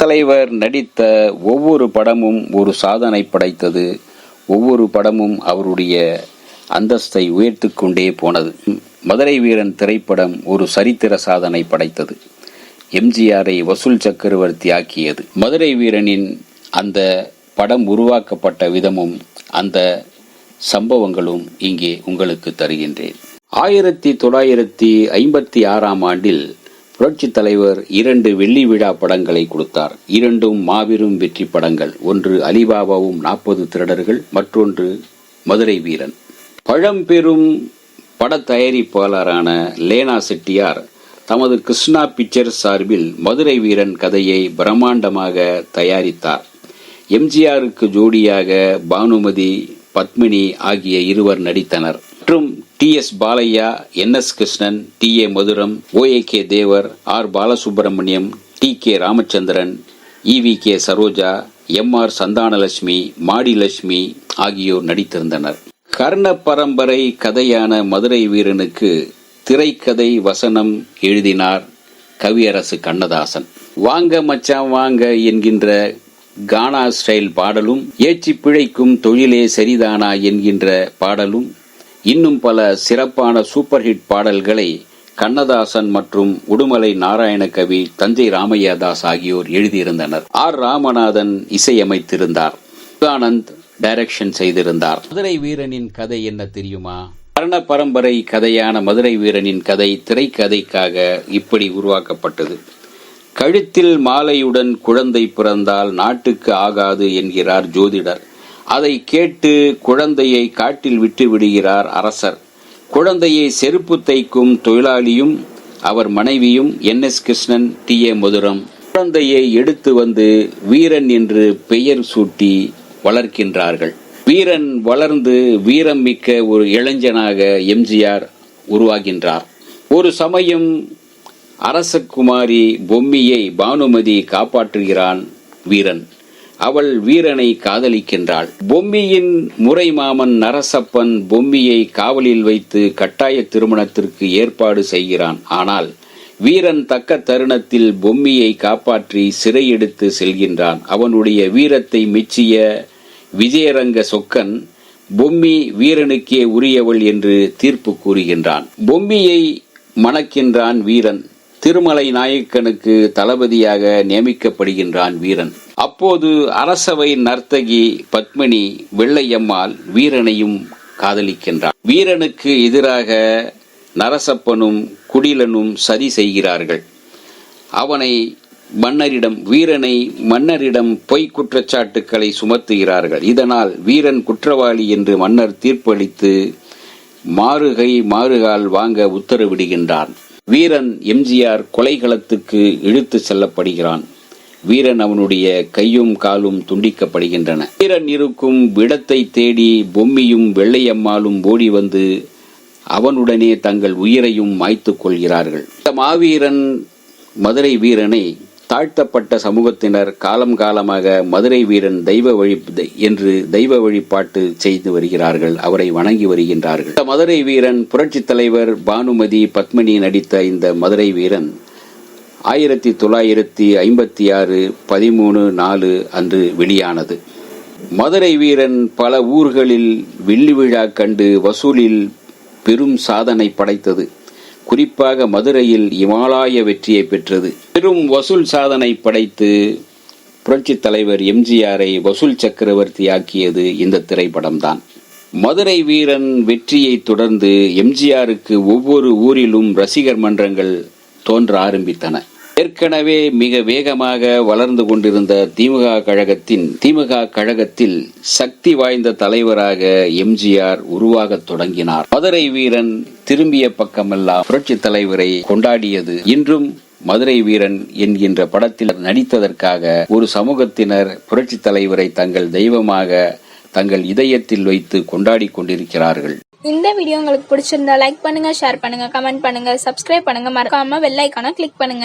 தலைவர் நடித்த ஒவ்வொரு படமும் ஒரு சாதனை படைத்தது. ஒவ்வொரு படமும் அவருடைய அந்தஸ்தை உயர்த்திக் கொண்டே போனது. மதுரை வீரன் திரைப்படம் ஒரு சரித்திர சாதனை படைத்தது. எம்ஜிஆரை வசூல் சக்கரவர்த்தி ஆக்கியது. மதுரை வீரனின் அந்த படம் உருவாக்கப்பட்ட விதமும் அந்த சம்பவங்களும் இங்கே உங்களுக்கு தருகின்றேன். ஆயிரத்தி தொள்ளாயிரத்தி ஐம்பத்தி ஆறாம் ஆண்டில் புரட்சித் தலைவர் இரண்டு வெள்ளி விழா படங்களை கொடுத்தார். இரண்டும் மாபெரும் வெற்றி படங்கள். ஒன்று அலிபாபாவும் நாற்பது திருடர்கள் மற்றொன்று மதுரை வீரன். பழம்பெரும் பட தயாரிப்பாளரான லேனா செட்டியார் தமது கிருஷ்ணா பிக்சர் சார்பில் மதுரை வீரன் கதையை பிரம்மாண்டமாக தயாரித்தார். எம்ஜிஆருக்கு ஜோடியாக பானுமதி பத்மினி ஆகிய இருவர் நடித்தனர். மற்றும் T S Balaiah N S Krishnan T A Mathuram O A K Thevar R Balasubramaniam T K Ramachandran E V K Saroja M R Santhanalakshmi Madilakshmi ஆகியோர் நடித்திருந்தனர். கர்ண பரம்பரை கதையான மதுரை வீரனுக்கு திரைக்கதை வசனம் எழுதினார் கவியரசு கண்ணதாசன். வாங்க மச்சான் வாங்க என்கின்ற கானா ஸ்டைல் பாடலும் ஏச்சி பிழைக்கும் தொழிலே சரிதானா என்கின்ற பாடலும் இன்னும் பல சிறப்பான சூப்பர் ஹிட் பாடல்களை கண்ணதாசன் மற்றும் உடுமலை நாராயணகவி தஞ்சை ராமையாதாஸ் ஆகியோர் எழுதியிருந்தனர். ஆர். ராமநாதன் இசையமைத்திருந்தார். முருகானந்த் டைரக்ஷன் செய்திருந்தார். மதுரை வீரனின் கதை என்ன தெரியுமா? கர்ண பரம்பரை கதையான மதுரை வீரனின் கதை திரைக்கதைக்காக இப்படி உருவாக்கப்பட்டது. கழுத்தில் மாலையுடன் குழந்தை பிறந்தால் நாட்டுக்கு ஆகாது என்கிறார் ஜோதிடர். அதை கேட்டு குழந்தையை காட்டில் விட்டு விடுகிறார் அரசர். குழந்தையை செருப்பு தைக்கும் தொழிலாளியும் அவர் மனைவியும் N. S. Krishnan T. A. Mathuram. குழந்தையை எடுத்து வந்து வீரன் என்று பெயர் சூட்டி வளர்க்கின்றார்கள். வீரன் வளர்ந்து வீரம் மிக்க ஒரு இளைஞனாக எம்ஜிஆர் உருவாகின்றார். ஒரு சமயம் அரசகுமாரி பொம்மியை பானுமதி காப்பாற்றுகிறான் வீரன். அவள் வீரனை காதலிக்கின்றாள். பொம்மியின் முறை மாமன் நரசப்பன் பொம்மியை காவலில் வைத்து கட்டாய திருமணத்திற்கு ஏற்பாடு செய்கிறான். ஆனால் வீரன் தக்க தருணத்தில் பொம்மியை காப்பாற்றி சிறையெடுத்து செல்கின்றான். அவனுடைய வீரத்தை மெச்சிய விஜயரங்க சொக்கன் பொம்மி வீரனுக்கே உரியவள் என்று தீர்ப்பு கூறுகின்றான். பொம்மியை மணக்கின்றான் வீரன். திருமலை நாயக்கனுக்கு தளபதியாக நியமிக்கப்படுகின்றான் வீரன். அப்போது அரசவை நர்த்தகி பத்மினி வெள்ளையம்மாள் வீரனையும் காதலிக்கின்றார் வீரனுக்கு எதிராக நரசப்பனும் குடிலனும் சதி செய்கிறார்கள். அவனை மன்னரிடம் வீரனை மன்னரிடம் பொய் குற்றச்சாட்டுக்களை சுமத்துகிறார்கள். இதனால் வீரன் குற்றவாளி என்று மன்னர் தீர்ப்பளித்து மாறுகை மாறுகால் வாங்க உத்தரவிடுகின்றான். வீரன் எம்ஜிஆர் கொலைகளத்துக்கு இழுத்து செல்லப்படுகிறான். வீரன் அவனுடைய கையும் காலும் துண்டிக்கப்படுகின்றன. வீரன் இருக்கும் இடத்தை தேடி பொம்மியும் வெள்ளையம்மாளும் ஓடி வந்து அவனுடனே தங்கள் உயிரையும் மாய்த்துக் கொள்கிறார்கள். இந்த மாவீரன் மதுரை வீரனை தாழ்த்தப்பட்ட சமூகத்தினர் காலம் காலமாக மதுரை வீரன் தெய்வ வழி என்று தெய்வ வழிபாட்டு செய்து வருகிறார்கள் அவரை வணங்கி வருகின்றார்கள். மதுரை வீரன் புரட்சித் தலைவர் பானுமதி பத்மினி நடித்த இந்த மதுரை வீரன் ஆயிரத்தி தொள்ளாயிரத்தி ஐம்பத்தி ஆறு பதிமூணு நாலு அன்று வெளியானது. மதுரை வீரன் பல ஊர்களில் வெள்ளி விழா கண்டு வசூலில் பெரும் சாதனை படைத்தது. குறிப்பாக மதுரையில் இமாலய வெற்றியை பெற்றது. பெரும் வசூல் சாதனை படைத்து புரட்சித் தலைவர் எம்ஜிஆரை வசூல் சக்கரவர்த்தி ஆக்கியது இந்த திரைப்படம்தான். மதுரை வீரன் வெற்றியை தொடர்ந்து எம்ஜிஆருக்கு ஒவ்வொரு ஊரிலும் ரசிகர் மன்றங்கள் தோன்ற ஆரம்பித்தன. ஏற்கனவே மிக வேகமாக வளர்ந்து கொண்டிருந்த திமுக கழகத்தின் திமுக கழகத்தில் சக்தி வாய்ந்த தலைவராக எம்ஜிஆர் உருவாகத் தொடங்கினார். மதுரை வீரன் திரும்பிய பக்கமெல்லாம் புரட்சி தலைவரை கொண்டாடியது இன்றும் மதுரை வீரன் என்கின்ற படத்தில் நடித்ததற்காக ஒரு சமூகத்தினர் புரட்சி தலைவரை தங்கள் தெய்வமாக தங்கள் இதயத்தில் வைத்து கொண்டாடி கொண்டிருக்கிறார்கள். இந்த வீடியோ உங்களுக்கு பிடிச்சிருந்தா லைக் பண்ணுங்க ஷேர் பண்ணுங்க கமெண்ட் பண்ணுங்க சப்ஸ்கிரைப் பண்ணுங்க. மறக்காம வெள்ளைக்கான கிளிக் பண்ணுங்க.